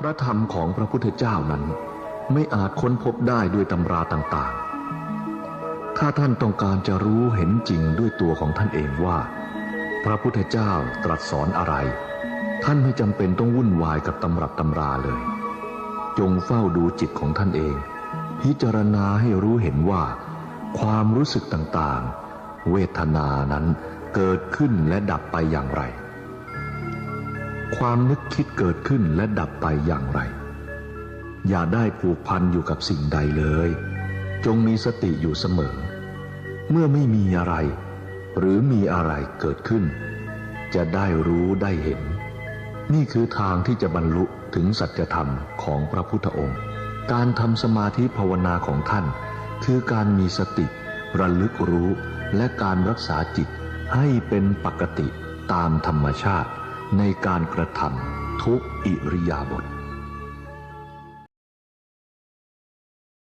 พระธรรมของพระพุทธเจ้านั้น ไม่อาจค้นพบได้ด้วยตำราต่างๆ ถ้าท่านต้องการจะรู้เห็นจริงด้วยตัวของท่านเองว่า พระพุทธเจ้าตรัสสอนอะไร ท่านไม่จำเป็นต้องวุ่นวายกับตำรับตำราเลย จงเฝ้าดูจิตของท่านเอง พิจารณาให้รู้เห็นว่า ความรู้สึกต่างๆ เวทนานั้นเกิดขึ้นและดับไปอย่างไร ความนึกคิดเกิดขึ้นและดับไปอย่างไร อย่าได้ผูกพันอยู่กับสิ่งใดเลย จงมีสติอยู่เสมอ เมื่อไม่มีอะไร หรือมีอะไรเกิดขึ้น จะได้รู้ได้เห็น นี่คือทางที่จะบรรลุถึงสัจธรรมของพระพุทธองค์ การทำสมาธิภาวนาของท่าน คือการมีสติ ระลึกรู้และการรักษาจิตให้เป็นปกติตามธรรมชาติ ในการกระทำทุกอิริยาบถ